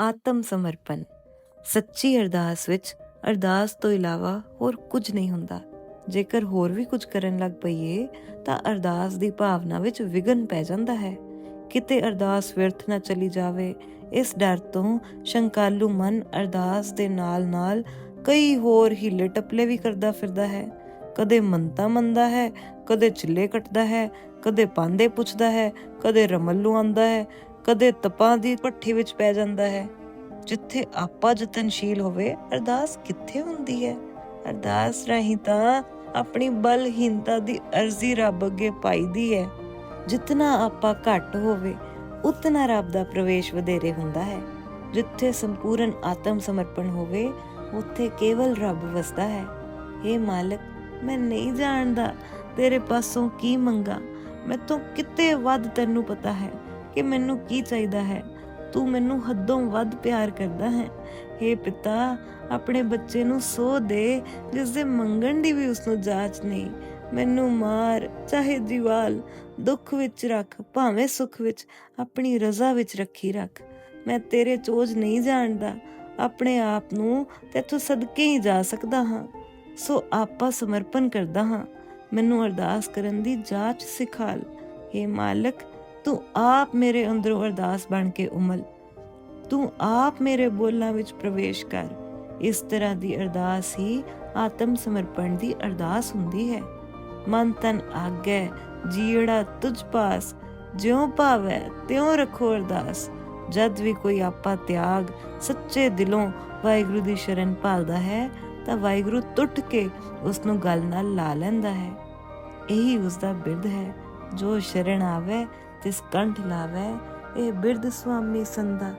ਆਤਮ ਸਮਰਪਣ। ਸੱਚੀ ਅਰਦਾਸ ਵਿੱਚ ਅਰਦਾਸ ਤੋਂ ਇਲਾਵਾ ਹੋਰ ਕੁਝ ਨਹੀਂ ਹੁੰਦਾ। ਜੇਕਰ ਹੋਰ ਵੀ ਕੁਝ ਕਰਨ ਲੱਗ ਪਈਏ, ਤਾਂ ਅਰਦਾਸ ਦੀ ਭਾਵਨਾ ਵਿੱਚ ਵਿਗਨ ਪੈ ਜਾਂਦਾ ਹੈ। ਕਿਤੇ ਅਰਦਾਸ ਵਿਅਰਥ ਨਾ ਚਲੀ ਜਾਵੇ, ਇਸ ਡਰ ਤੋਂ ਸ਼ੰਕਾਲੂ ਮਨ ਅਰਦਾਸ ਦੇ ਨਾਲ-ਨਾਲ ਕਈ ਹੋਰ ਹੀਲੇ ਟਪਲੇ ਵੀ ਕਰਦਾ ਫਿਰਦਾ ਹੈ। ਕਦੇ ਮੰਤਾ ਮੰਦਾ ਹੈ, ਕਦੇ ਚਿੱਲੇ ਕੱਟਦਾ ਹੈ, ਕਦੇ ਪਾਂਦੇ ਪੁੱਛਦਾ ਹੈ, ਕਦੇ ਰਮੱਲੂ ਆਂਦਾ ਹੈ ਕਦੇ ਤਪਾਂ ਦੀ ਭੱਠੀ ਵਿੱਚ ਪੈ ਜਾਂਦਾ ਹੈ। ਜਿੱਥੇ ਆਪਾ ਯਤਨਸ਼ੀਲ ਹੋਵੇ, ਅਰਦਾਸ ਕਿੱਥੇ ਹੁੰਦੀ ਹੈ? ਅਰਦਾਸ ਰਾਹੀਂ ਤਾਂ ਆਪਣੀ ਬਲਹੀਨਤਾ ਦੀ ਅਰਜ਼ੀ ਰੱਬ ਅੱਗੇ ਪਾਈਦੀ ਹੈ। ਜਿਤਨਾ ਆਪਾ ਘੱਟ ਹੋਵੇ, ਉਤਨਾ ਰੱਬ ਦਾ ਪ੍ਰਵੇਸ਼ ਵਧੇਰੇ ਹੁੰਦਾ ਹੈ। ਜਿੱਥੇ ਸੰਪੂਰਨ ਆਤਮ ਸਮਰਪਣ ਹੋਵੇ, ਉੱਥੇ ਕੇਵਲ ਰੱਬ ਵਸਦਾ ਹੈ। हे ਮਾਲਕ, ਮੈਂ ਨਹੀਂ ਜਾਣਦਾ ਤੇਰੇ ਪਾਸੋਂ ਕੀ ਮੰਗਾ ਮੈਂ ਤੋਂ ਕਿਤੇ ਵੱਧ ਤੈਨੂੰ ਪਤਾ ਹੈ। ਕਿ ਮੈਨੂੰ ਕੀ ਚਾਹੀਦਾ ਹੈ? ਤੂੰ ਮੈਨੂੰ ਹੱਦੋਂ ਵੱਧ ਪਿਆਰ ਕਰਦਾ ਹੈ। हे ਪਿਤਾ, ਆਪਣੇ ਬੱਚੇ ਨੂੰ ਸੋ ਦੇ ਜਿਸ ਦੇ ਮੰਗਣ ਦੀ ਵੀ ਉਸ ਨੂੰ ਜਾਚ ਨਹੀਂ। ਮੈਨੂੰ ਮਾਰ, ਚਾਹੇ ਦੀਵਾਲ ਦੁੱਖ ਵਿੱਚ ਰੱਖ, ਭਾਵੇਂ ਸੁੱਖ ਵਿੱਚ, ਆਪਣੀ ਰਜ਼ਾ ਵਿੱਚ ਰੱਖੀ ਰੱਖ। ਮੈਂ ਤੇਰੇ ਚੋਜ ਨਹੀਂ ਜਾਣਦਾ। ਆਪਣੇ ਆਪ ਨੂੰ ਤੇਥੋਂ ਸਦਕੇ ਹੀ ਜਾ ਸਕਦਾ ਹਾਂ। ਸੋ ਆਪਾ ਸਮਰਪਣ ਕਰਦਾ ਹਾਂ। ਮੈਨੂੰ ਅਰਦਾਸ ਕਰਨ ਦੀ ਜਾਚ ਸਿਖਾਲ। हे ਮਾਲਕ ਤੂੰ ਆਪ ਮੇਰੇ ਅੰਦਰੋਂ ਅਰਦਾਸ ਬਣ ਕੇ ਉਮਲ। ਤੂੰ ਆਪ ਮੇਰੇ ਬੋਲਾਂ ਵਿੱਚ ਪ੍ਰਵੇਸ਼ ਕਰ। ਇਸ ਤਰ੍ਹਾਂ ਦੀ ਅਰਦਾਸ ਹੀ ਆਤਮ ਸਮਰਪਣ ਦੀ ਅਰਦਾਸ ਹੁੰਦੀ ਹੈ। ਮਨ ਤਨ ਆਗੇ, ਜੀੜਾ ਤੁਝ ਪਾਸ, ਜਿਉ ਭਾਵੈ ਤਿਉ ਰੱਖੋ ਅਰਦਾਸ। ਜਦ ਵੀ ਕੋਈ ਆਪਾ ਤਿਆਗ ਸੱਚੇ ਦਿਲੋਂ ਵਾਹਿਗੁਰੂ ਦੀ ਸ਼ਰਨ ਭਾਲਦਾ ਹੈ, ਤਾਂ ਵਾਹਿਗੁਰੂ ਟੁੱਟ ਕੇ ਉਸ ਨੂੰ ਗਲ ਨਾਲ ਲਾ ਲੈਂਦਾ ਹੈ। ਇਹੀ ਉਸ ਦਾ ਬਿਰਧ ਹੈ। ਜੋ ਸ਼ਰਨ ਆਵੇ ਤਿਸ ਕੰਠ ਲਾਵੇ ਇਹ ਬਿਰਧ ਸੁਆਮੀ ਸੰਦਾ